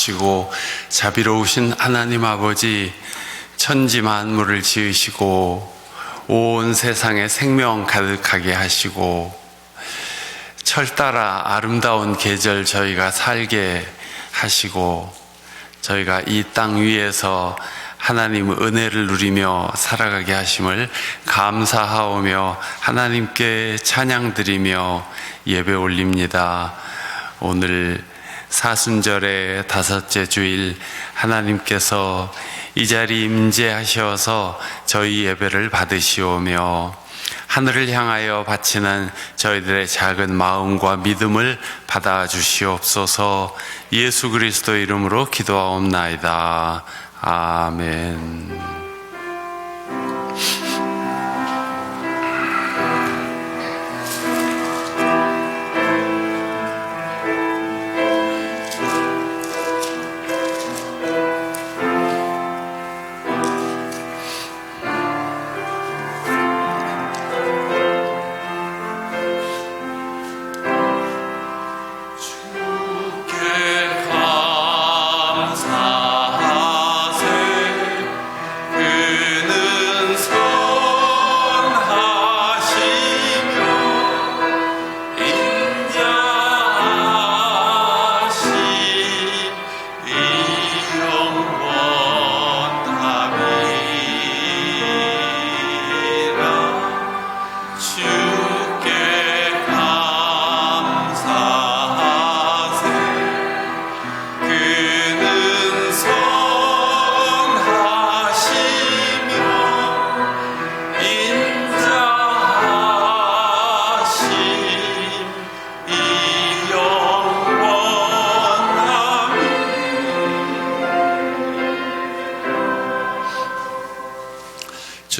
거룩하시고 자비로우신 하나님 아버지 천지 만물을 지으시고 온 세상에 생명 가득하게 하시고 철 따라 아름다운 계절 저희가 살게 하시고 저희가 이 땅 위에서 하나님 은혜를 누리며 살아가게 하심을 감사하오며 하나님께 찬양 드리며 예배 올립니다. 오늘 사순절의 다섯째 주일 하나님께서 이 자리 임재하셔서 저희 예배를 받으시오며 하늘을 향하여 바치는 저희들의 작은 마음과 믿음을 받아 주시옵소서 예수 그리스도 이름으로 기도하옵나이다. 아멘.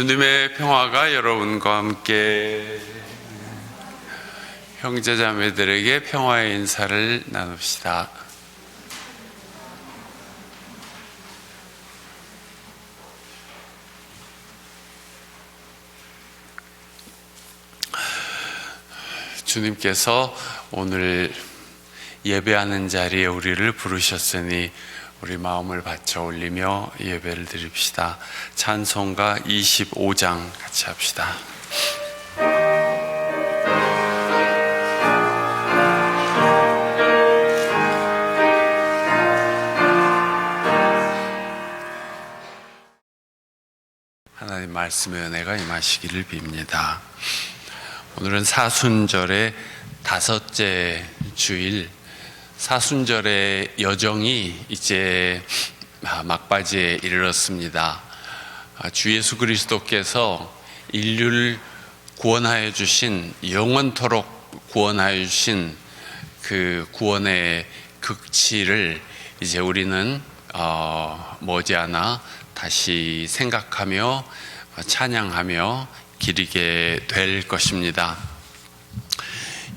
주님의 평화가 여러분과 함께 형제자매들에게 평화의 인사를 나눕시다. 주님께서 오늘 예배하는 자리에 우리를 부르셨으니 우리 마음을 바쳐 올리며 예배를 드립시다. 찬송가 25장 같이 합시다. 하나님 말씀의 은혜가 임하시기를 빕니다. 오늘은 사순절의 다섯째 주일, 사순절의 여정이 이제 막바지에 이르렀습니다. 아, 주 예수 그리스도께서 인류를 구원하여 주신 영원토록 구원하여 주신 그 구원의 극치를 이제 우리는 어, 머지않아 다시 생각하며 찬양하며 기리게 될 것입니다.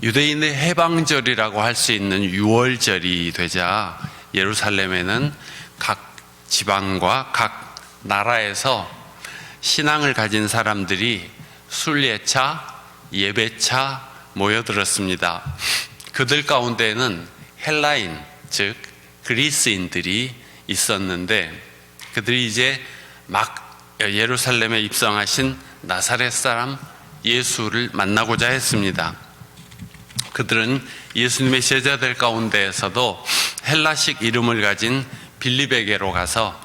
유대인의 해방절이라고 할 수 있는 6월절이 되자 예루살렘에는 각 지방과 각 나라에서 신앙을 가진 사람들이 순례차, 예배차 모여들었습니다. 그들 가운데는 헬라인, 즉 그리스인들이 있었는데 그들이 이제 막 예루살렘에 입성하신 나사렛 사람 예수를 만나고자 했습니다. 그들은 예수님의 제자들 가운데에서도 헬라식 이름을 가진 빌립에게로 가서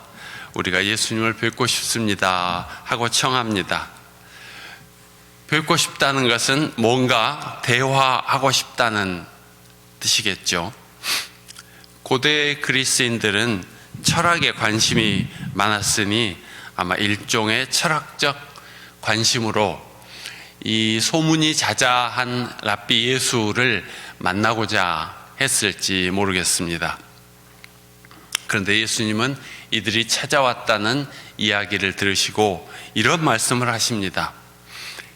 우리가 예수님을 뵙고 싶습니다 하고 청합니다. 뵙고 싶다는 것은 뭔가 대화하고 싶다는 뜻이겠죠. 고대 그리스인들은 철학에 관심이 많았으니 아마 일종의 철학적 관심으로 이 소문이 자자한 랍비 예수를 만나고자 했을지 모르겠습니다. 그런데 예수님은 이들이 찾아왔다는 이야기를 들으시고 이런 말씀을 하십니다.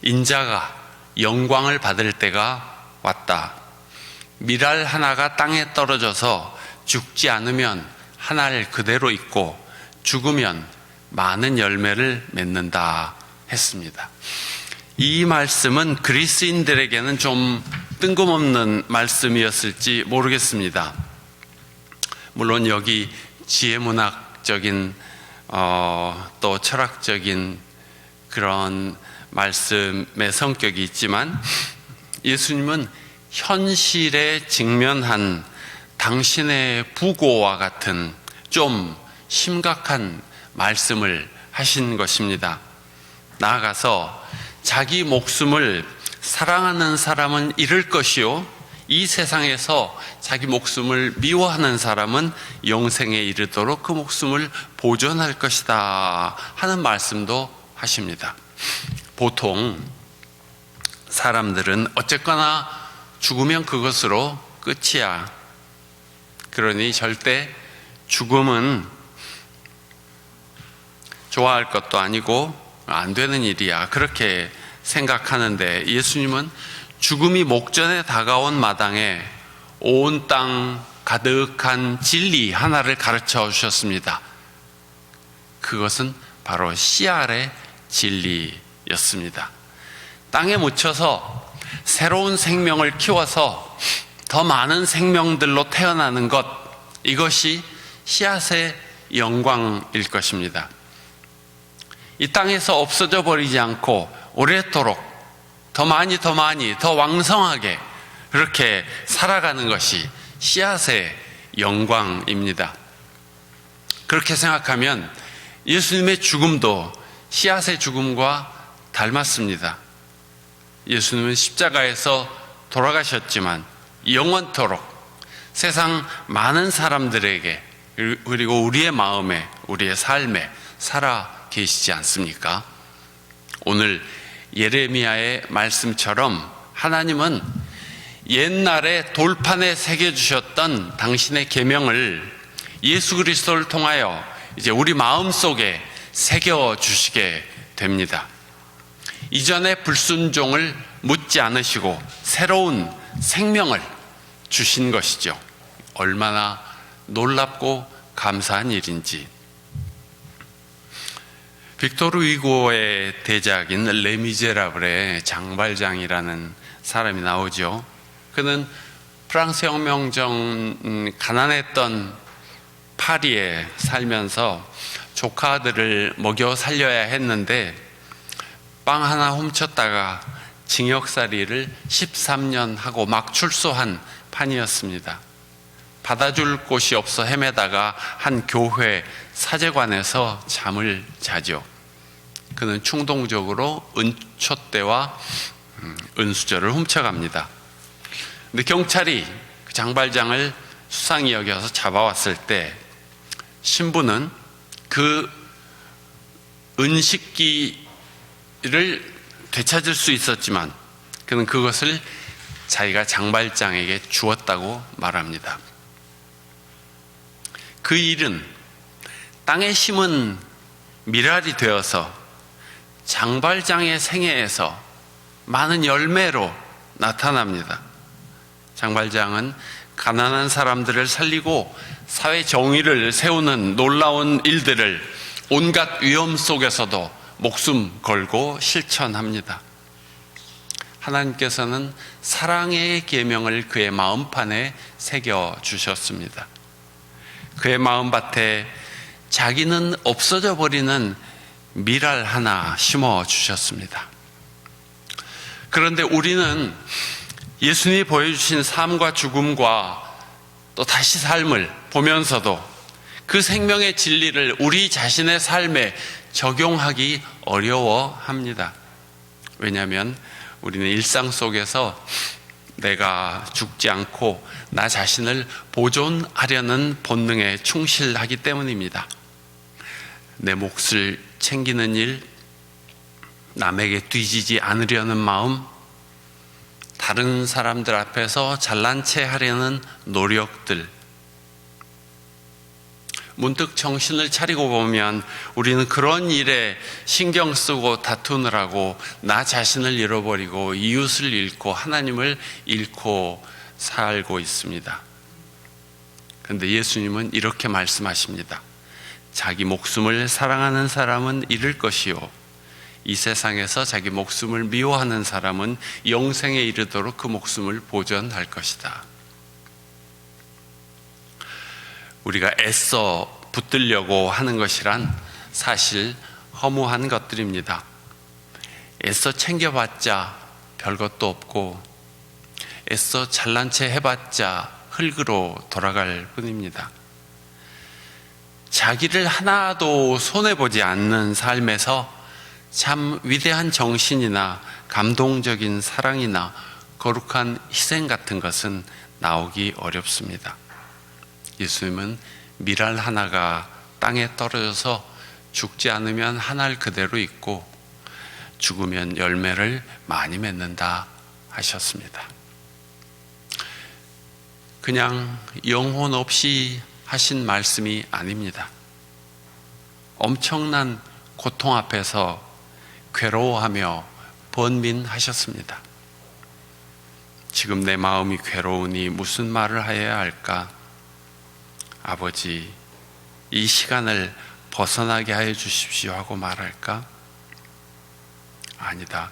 인자가 영광을 받을 때가 왔다. 미랄 하나가 땅에 떨어져서 죽지 않으면 하나를 그대로 있고 죽으면 많은 열매를 맺는다 했습니다. 이 말씀은 그리스인들에게는 좀 뜬금없는 말씀이었을지 모르겠습니다. 물론 여기 지혜문학적인 어, 또 철학적인 그런 말씀의 성격이 있지만 예수님은 현실에 직면한 당신의 부고와 같은 좀 심각한 말씀을 하신 것입니다. 나아가서 자기 목숨을 사랑하는 사람은 잃을 것이요. 이 세상에서 자기 목숨을 미워하는 사람은 영생에 이르도록 그 목숨을 보존할 것이다 하는 말씀도 하십니다. 보통 사람들은 어쨌거나 죽으면 그것으로 끝이야. 그러니 절대 죽음은 좋아할 것도 아니고 안 되는 일이야. 그렇게 생각하는데 예수님은 죽음이 목전에 다가온 마당에 온 땅 가득한 진리 하나를 가르쳐 주셨습니다. 그것은 바로 씨알의 진리였습니다. 땅에 묻혀서 새로운 생명을 키워서 더 많은 생명들로 태어나는 것, 이것이 씨앗의 영광일 것입니다. 이 땅에서 없어져 버리지 않고 오래도록 더 많이 더 많이 더 왕성하게 그렇게 살아가는 것이 씨앗의 영광입니다. 그렇게 생각하면 예수님의 죽음도 씨앗의 죽음과 닮았습니다. 예수님은 십자가에서 돌아가셨지만 영원토록 세상 많은 사람들에게 그리고 우리의 마음에 우리의 삶에 살아 계시지 않습니까? 오늘 예레미야의 말씀처럼 하나님은 옛날에 돌판에 새겨 주셨던 당신의 계명을 예수 그리스도를 통하여 이제 우리 마음 속에 새겨 주시게 됩니다. 이전의 불순종을 묻지 않으시고 새로운 생명을 주신 것이죠. 얼마나 놀랍고 감사한 일인지. 빅토르 위고의 대작인 레미제라블의 장발장이라는 사람이 나오죠. 그는 프랑스 혁명전 음, 가난했던 파리에 살면서 조카들을 먹여 살려야 했는데 빵 하나 훔쳤다가 징역살이를 13년 하고 막 출소한 판이었습니다. 받아줄 곳이 없어 헤매다가 한 교회 사제관에서 잠을 자죠. 그는 충동적으로 은촛대와 음, 은수저를 훔쳐갑니다. 근데 경찰이 그 장발장을 수상히 여겨서 잡아왔을 때 신부는 그 은식기를 되찾을 수 있었지만 그는 그것을 자기가 장발장에게 주었다고 말합니다. 그 일은 땅에 심은 미랄이 되어서 장발장의 생애에서 많은 열매로 나타납니다. 장발장은 가난한 사람들을 살리고 사회 정의를 세우는 놀라운 일들을 온갖 위험 속에서도 목숨 걸고 실천합니다. 하나님께서는 사랑의 계명을 그의 마음판에 새겨 주셨습니다. 그의 마음밭에 자기는 없어져 버리는 미랄 하나 심어 주셨습니다. 그런데 우리는 예수님이 보여주신 삶과 죽음과 또 다시 삶을 보면서도 그 생명의 진리를 우리 자신의 삶에 적용하기 어려워 합니다. 왜냐하면 우리는 일상 속에서 내가 죽지 않고 나 자신을 보존하려는 본능에 충실하기 때문입니다. 내 몫을 챙기는 일, 남에게 뒤지지 않으려는 마음, 다른 사람들 앞에서 잘난 체 하려는 노력들. 문득 정신을 차리고 보면 우리는 그런 일에 신경 쓰고 다투느라고 나 자신을 잃어버리고 이웃을 잃고 하나님을 잃고 살고 있습니다. 그런데 예수님은 이렇게 말씀하십니다. 자기 목숨을 사랑하는 사람은 잃을 것이요. 이 세상에서 자기 목숨을 미워하는 사람은 영생에 이르도록 그 목숨을 보존할 것이다. 우리가 애써 붙들려고 하는 것이란 사실 허무한 것들입니다. 애써 챙겨봤자 별것도 없고 애써 잘난 체 해봤자 흙으로 돌아갈 뿐입니다. 자기를 하나도 손해보지 않는 삶에서 참 위대한 정신이나 감동적인 사랑이나 거룩한 희생 같은 것은 나오기 어렵습니다. 예수님은 미랄 하나가 땅에 떨어져서 죽지 않으면 하늘 그대로 있고 죽으면 열매를 많이 맺는다 하셨습니다. 그냥 영혼 없이 하신 말씀이 아닙니다. 엄청난 고통 앞에서 괴로워하며 번민하셨습니다. 지금 내 마음이 괴로우니 무슨 말을 하여야 할까? 아버지, 이 시간을 벗어나게 하여 주십시오 하고 말할까? 아니다.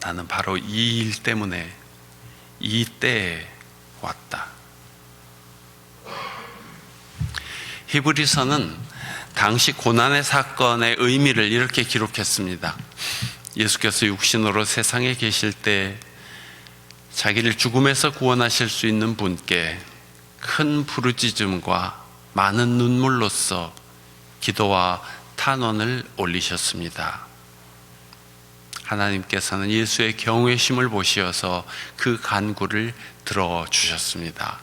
나는 바로 이 일 때문에 이 때에 왔다. 히브리서는 당시 고난의 사건의 의미를 이렇게 기록했습니다. 예수께서 육신으로 세상에 계실 때 자기를 죽음에서 구원하실 수 있는 분께 큰 부르짖음과 많은 눈물로써 기도와 탄원을 올리셨습니다. 하나님께서는 예수의 경외심을 보시어서 그 간구를 들어 주셨습니다.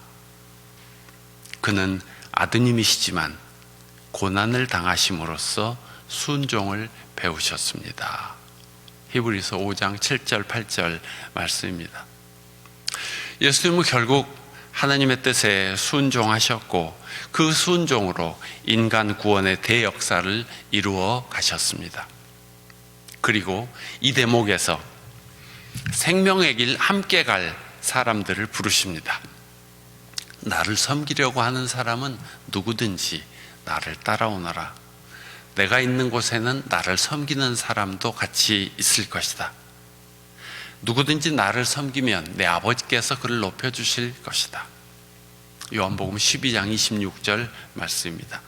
그는 아드님이시지만 고난을 당하심으로써 순종을 배우셨습니다. 히브리서 5장 7절 8절 말씀입니다. 예수님은 결국 하나님의 뜻에 순종하셨고 그 순종으로 인간 구원의 대역사를 이루어 가셨습니다. 그리고 이 대목에서 생명의 길 함께 갈 사람들을 부르십니다. 나를 섬기려고 하는 사람은 누구든지 나를 따라오너라. 내가 있는 곳에는 나를 섬기는 사람도 같이 있을 것이다. 누구든지 나를 섬기면 내 아버지께서 그를 높여주실 것이다. 요한복음 12장 26절 말씀입니다.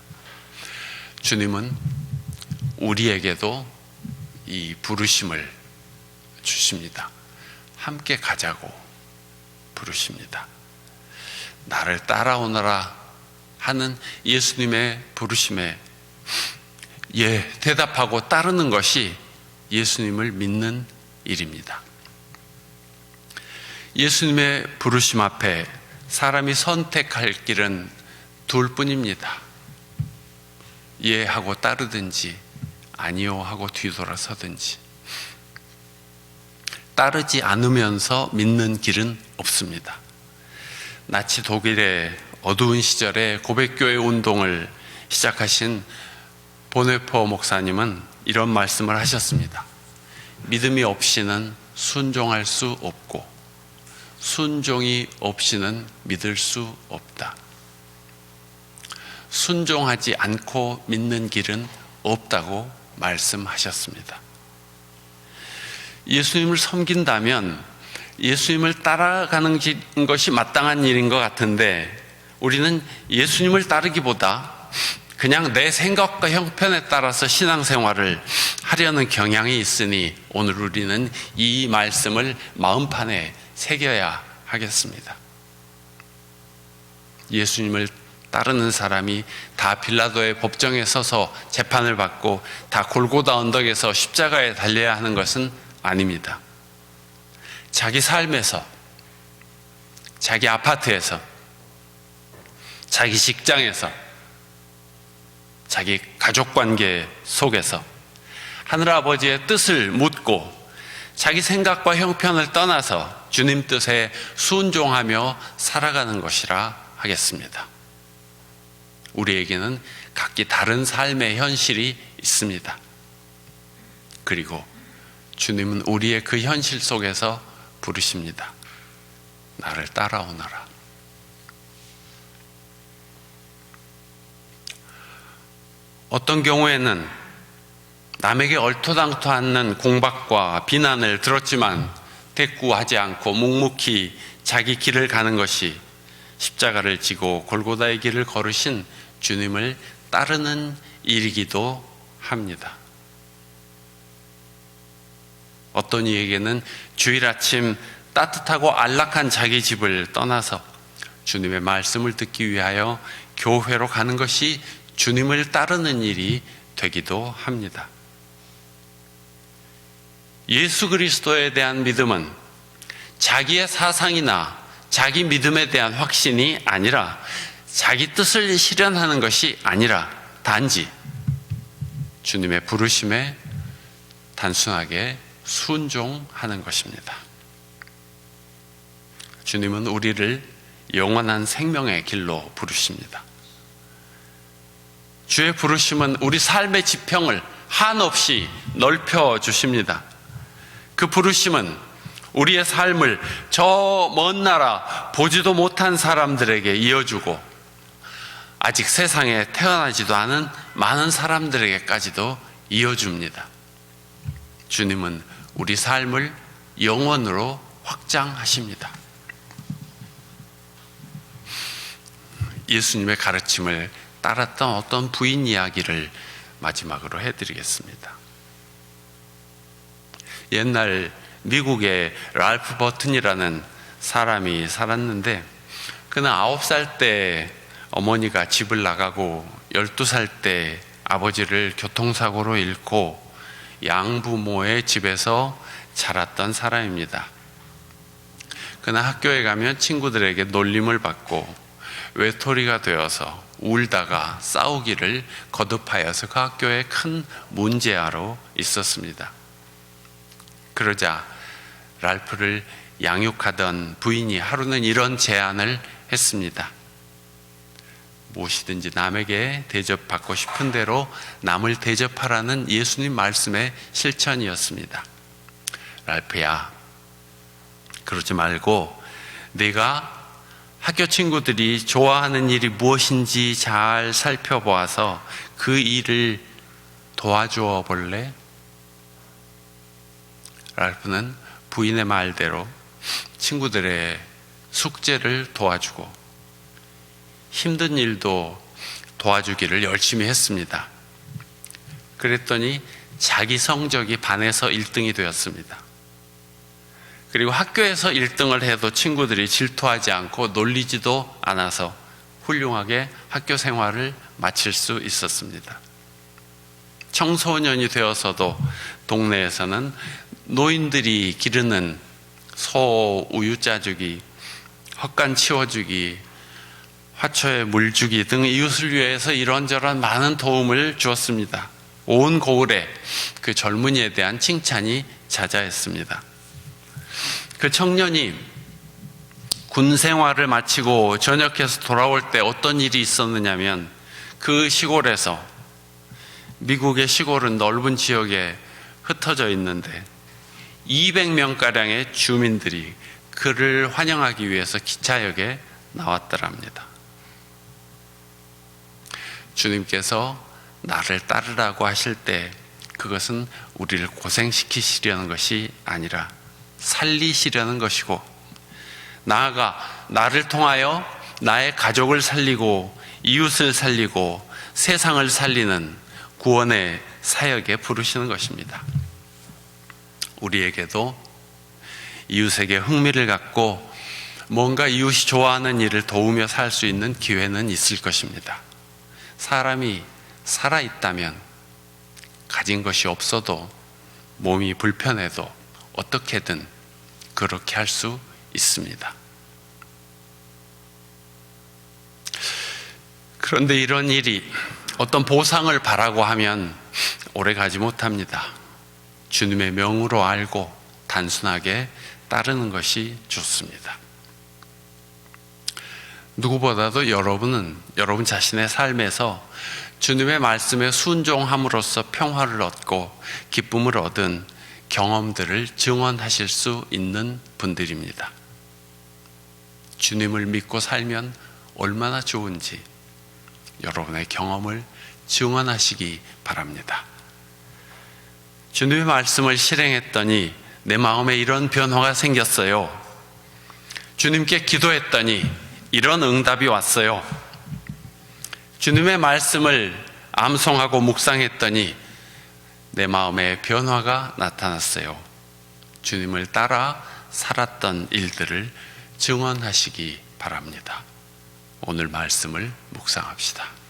주님은 우리에게도 이 부르심을 주십니다. 함께 가자고 부르십니다. 나를 따라오너라 하는 예수님의 부르심에 예, 대답하고 따르는 것이 예수님을 믿는 일입니다. 예수님의 부르심 앞에 사람이 선택할 길은 둘 뿐입니다. 예 하고 따르든지 아니요 하고 뒤돌아서든지 따르지 않으면서 믿는 길은 없습니다. 나치 독일의 어두운 시절에 고백교회 운동을 시작하신 보네퍼 목사님은 이런 말씀을 하셨습니다. 믿음이 없이는 순종할 수 없고 순종이 없이는 믿을 수 없다. 순종하지 않고 믿는 길은 없다고 말씀하셨습니다. 예수님을 섬긴다면 예수님을 따라가는 것이 마땅한 일인 것 같은데 우리는 예수님을 따르기보다 그냥 내 생각과 형편에 따라서 신앙생활을 하려는 경향이 있으니 오늘 우리는 이 말씀을 마음판에 새겨야 하겠습니다. 예수님을 따르는 사람이 다 빌라도의 법정에 서서 재판을 받고 다 골고다 언덕에서 십자가에 달려야 하는 것은 아닙니다. 자기 삶에서, 자기 아파트에서, 자기 직장에서, 자기 가족 관계 속에서 하늘아버지의 뜻을 묻고 자기 생각과 형편을 떠나서 주님 뜻에 순종하며 살아가는 것이라 하겠습니다. 우리에게는 각기 다른 삶의 현실이 있습니다. 그리고 주님은 우리의 그 현실 속에서 부르십니다. 나를 따라오너라. 어떤 경우에는 남에게 얼토당토 않는 공박과 비난을 들었지만 대꾸하지 않고 묵묵히 자기 길을 가는 것이 십자가를 지고 골고다의 길을 걸으신 주님을 따르는 일이기도 합니다. 어떤 이에게는 주일 아침 따뜻하고 안락한 자기 집을 떠나서 주님의 말씀을 듣기 위하여 교회로 가는 것이 주님을 따르는 일이 되기도 합니다. 예수 그리스도에 대한 믿음은 자기의 사상이나 자기 믿음에 대한 확신이 아니라 자기 뜻을 실현하는 것이 아니라 단지 주님의 부르심에 단순하게 순종하는 것입니다. 주님은 우리를 영원한 생명의 길로 부르십니다. 주의 부르심은 우리 삶의 지평을 한없이 넓혀 주십니다. 그 부르심은 우리의 삶을 저 먼 나라 보지도 못한 사람들에게 이어주고 아직 세상에 태어나지도 않은 많은 사람들에게까지도 이어줍니다. 주님은 우리 삶을 영원으로 확장하십니다. 예수님의 가르침을 따랐던 어떤 부인 이야기를 마지막으로 해드리겠습니다. 옛날 미국의 랄프 버튼이라는 사람이 살았는데 그는 아홉 살때 어머니가 집을 나가고 열두 살때 아버지를 교통사고로 잃고 양부모의 집에서 자랐던 사람입니다. 그는 학교에 가면 친구들에게 놀림을 받고 외톨이가 되어서 울다가 싸우기를 거듭하여서 그 학교에 큰 문제아로 있었습니다. 그러자 랄프를 양육하던 부인이 하루는 이런 제안을 했습니다. 무엇이든지 남에게 대접받고 싶은 대로 남을 대접하라는 예수님 말씀의 실천이었습니다. 랄프야, 그러지 말고 네가 학교 친구들이 좋아하는 일이 무엇인지 잘 살펴보아서 그 일을 도와주어 볼래? 랄프는 부인의 말대로 친구들의 숙제를 도와주고 힘든 일도 도와주기를 열심히 했습니다. 그랬더니 자기 성적이 반에서 1등이 되었습니다. 그리고 학교에서 1등을 해도 친구들이 질투하지 않고 놀리지도 않아서 훌륭하게 학교 생활을 마칠 수 있었습니다. 청소년이 되어서도 동네에서는 노인들이 기르는 소 우유 짜주기, 헛간 치워주기, 화초에 물 주기 등 이웃을 위해서 이런저런 많은 도움을 주었습니다. 온 고을에 그 젊은이에 대한 칭찬이 자자했습니다. 그 청년이 군 생활을 마치고 전역해서 돌아올 때 어떤 일이 있었느냐면 그 시골에서 미국의 시골은 넓은 지역에 흩어져 있는데 200명가량의 주민들이 그를 환영하기 위해서 기차역에 나왔더랍니다. 주님께서 나를 따르라고 하실 때 그것은 우리를 고생시키시려는 것이 아니라 살리시려는 것이고 나아가 나를 통하여 나의 가족을 살리고 이웃을 살리고 세상을 살리는 구원의 사역에 부르시는 것입니다. 우리에게도 이웃에게 흥미를 갖고 뭔가 이웃이 좋아하는 일을 도우며 살 수 있는 기회는 있을 것입니다. 사람이 살아있다면 가진 것이 없어도 몸이 불편해도 어떻게든 그렇게 할 수 있습니다. 그런데 이런 일이 어떤 보상을 바라고 하면 오래 가지 못합니다. 주님의 명으로 알고 단순하게 따르는 것이 좋습니다. 누구보다도 여러분은 여러분 자신의 삶에서 주님의 말씀에 순종함으로써 평화를 얻고 기쁨을 얻은 경험들을 증언하실 수 있는 분들입니다. 주님을 믿고 살면 얼마나 좋은지 여러분의 경험을 증언하시기 바랍니다. 주님의 말씀을 실행했더니 내 마음에 이런 변화가 생겼어요. 주님께 기도했더니 이런 응답이 왔어요. 주님의 말씀을 암송하고 묵상했더니 내 마음에 변화가 나타났어요. 주님을 따라 살았던 일들을 증언하시기 바랍니다. 오늘 말씀을 묵상합시다.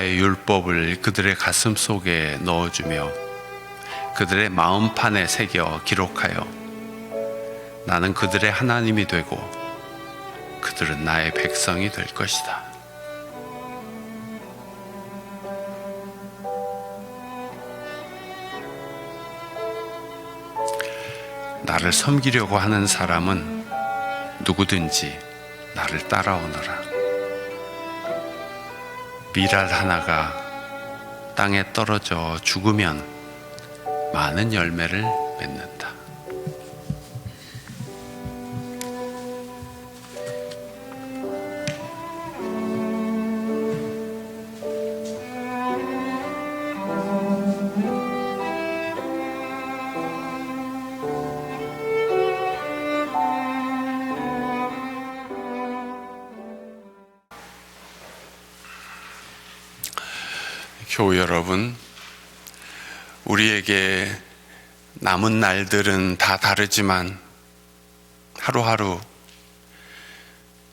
나의 율법을 그들의 가슴 속에 넣어주며 그들의 마음판에 새겨 기록하여 나는 그들의 하나님이 되고 그들은 나의 백성이 될 것이다. 나를 섬기려고 하는 사람은 누구든지 나를 따라오너라. 미랄 하나가 땅에 떨어져 죽으면 많은 열매를 맺는다. 교우 여러분, 우리에게 남은 날들은 다 다르지만 하루하루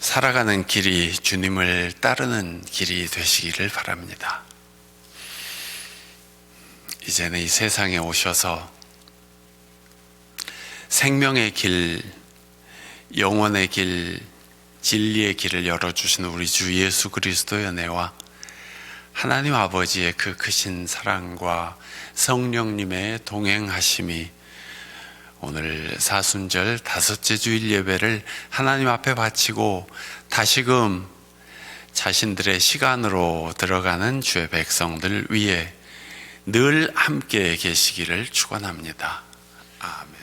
살아가는 길이 주님을 따르는 길이 되시기를 바랍니다. 이제는 이 세상에 오셔서 생명의 길, 영원의 길, 진리의 길을 열어주시는 우리 주 예수 그리스도의 은혜와 하나님 아버지의 그 크신 사랑과 성령님의 동행하심이 오늘 사순절 다섯째 주일 예배를 하나님 앞에 바치고 다시금 자신들의 시간으로 들어가는 주의 백성들 위에 늘 함께 계시기를 축원합니다. 아멘.